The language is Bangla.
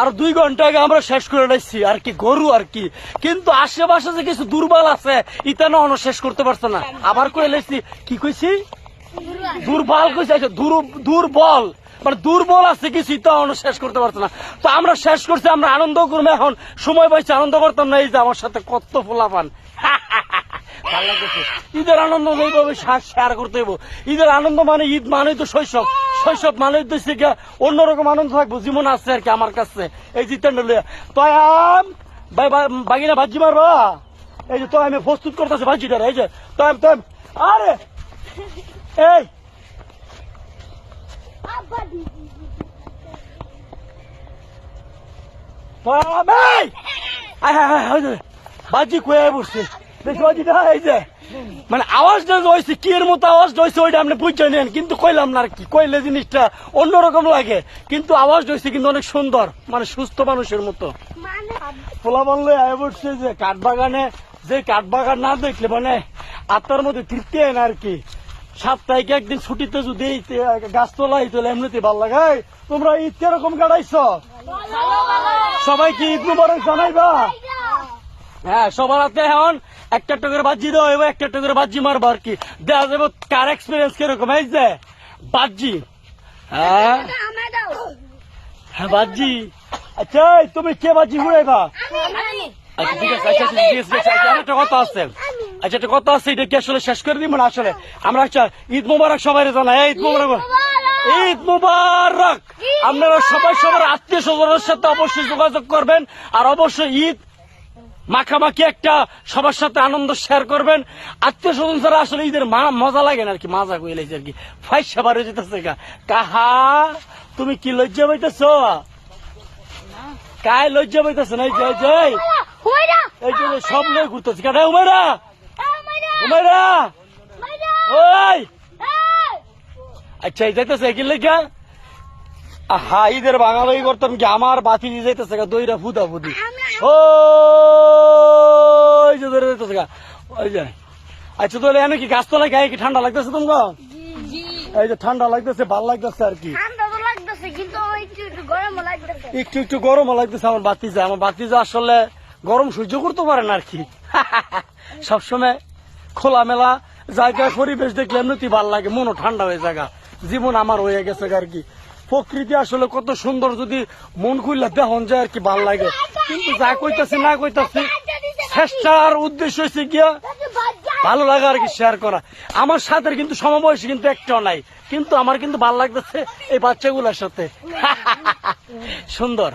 আর দুই ঘণ্টা আগে আমরা শেষ করে লাইছি আর কি গরু আর কি। কিন্তু আশেপাশে যে কিছু দুর্বল আছে ইটা না শেষ করতে পারছে না। আবার কয়ে লাইছি কি কইছি? দুর্বল কইছে আচ্ছা, দুর্বল। মানে দুর্বল আছে কিছু তো অন্য শেষ করতে পারছে না। তো আমরা শেষ করছি আমরা আনন্দ করব এখন। সময় পাইছি আনন্দ করতাম না এই যে আমার সাথে কত ফোলা পান ভালো ঈদের আনন্দ শেয়ার করতে হইব। ঈদের আনন্দ মানে ঈদ মানে তো শৈশব। শৈশব মানে তো হচ্ছে গিয়া অন্যরকম আনন্দ থাকব, জীবন আছে আর কি আমার কাছে। এই জিতেন্দ্র লইয়া। তাই আম বাগিনা ভাজি মারবা? এই যে তো আমি প্রস্তুত করতেছি ভাজিটার এই যে। তো আমি- আরে! এই! বাজি কয়ে বসছে। দেখি বাজিটা এই যে। মানে আওয়াজটা যে হয়েছে কি এর মতো আওয়াজটা হয়েছে ওইটা আপনি বুঝতে নেন। কিন্তু কইলাম না আর কি কইলে জিনিসটা অন্যরকম লাগে। কিন্তু আওয়াজটা হয়েছে কিন্তু অনেক সুন্দর মানে সুস্থ মানুষের মতো। ফোলা বললে আয় বসছে যে কাঠবাগানে যে কাঠবাগান না দেখলে মানে আত্মার মধ্যে তৃপ্তি হয় না আর কি। সাপ্তাহিক একদিন ছুটিতে যদি এই তে- গাছতলা এই এমনিতে ভালো লাগাই তোমরা ঈদ কীরকম কাটাইছ? সবাই কি ঈদ মুবারক জানাইবা। হ্যাঁ সবার হাতে এখন একটা একটা করে বাজি দেওয়া হইব একটা একটা করে বাজি মারবো আর কি। দেখা যাবে কার এক্সপিরিয়েন্স কীরকম এই যে বাজি। হ্যাঁ? হ্যাঁ বাজি। আচ্ছা তুমি কে বাজি আচ্ছা ঠিক আছে আচ্ছা আচ্ছা, ঠিক আছে, একটা কথা আছে। আচ্ছা একটা কথা আছে এটা কি আসলে শেষ করে দিব না আসলে? আমরা আচ্ছা ঈদ মুবারক সবাই জানাই এই ঈদ মুবারক! ঈদ মুবারক! আপনারা সবাই সবার আত্মীয় স্বজনের সাথে অবশ্যই যোগাযোগ করবেন আর অবশ্যই ঈদ মাখামাখি একটা সবার সাথে আনন্দ শেয়ার করবেন। আত্মীয় স্বজন ছাড়া আসলে ঈদের মা- মজা লাগে না আর কি মজা কইলেছে আর কি। ফাইসা বারে যেতেছে কাহা তুমি কি লজ্জা পাইতেছ? কায় লজ্জা পাইতেছ না? এই যে এই যে এই। যে সব লই ঘুরতেছি কাটা উমেরা উমেরা ওই! আচ্ছা এই যাইতেছে কি লেখা আহা ঈদের বাঙালি করতাম কি? আমার বাতি দিয়ে যাইতেছে গা দইরা ফুদা ফুদি। ও যে ধরে যাইতেছে গা ওই যে। আচ্ছা তাহলে এনে কি গাছতলায় গায়ে কি ঠান্ডা লাগতেছে তোমাকে? এই যে ঠান্ডা লাগতেছে ভালো লাগতেছে আর কি। একটু একটু গরম লাগতেছে। আমার বাতিজা আমার বাতিজা আসলে গরম সহ্য করতে পারে না আর কি। সবসময় খোলামেলা জায়গায় পরিবেশ দেখলে এমনিতে ভালো লাগে মনও ঠান্ডা হয়ে জায়গা জীবন আমার হয়ে গেছে আর কি। প্রকৃতি আসলে কত সুন্দর যদি মন খুললে দেহন যায় আর কি ভালো লাগে। কিন্তু যা কইতাছি না কইতাছি চেষ্টার উদ্দেশ্য হয়েছে গিয়া ভালো লাগা আর কি শেয়ার করা। আমার সাথে কিন্তু সমবয়সী কিন্তু একটাও নাই, কিন্তু আমার কিন্তু ভালো লাগতেছে এই বাচ্চাগুলোর সাথে। সুন্দর।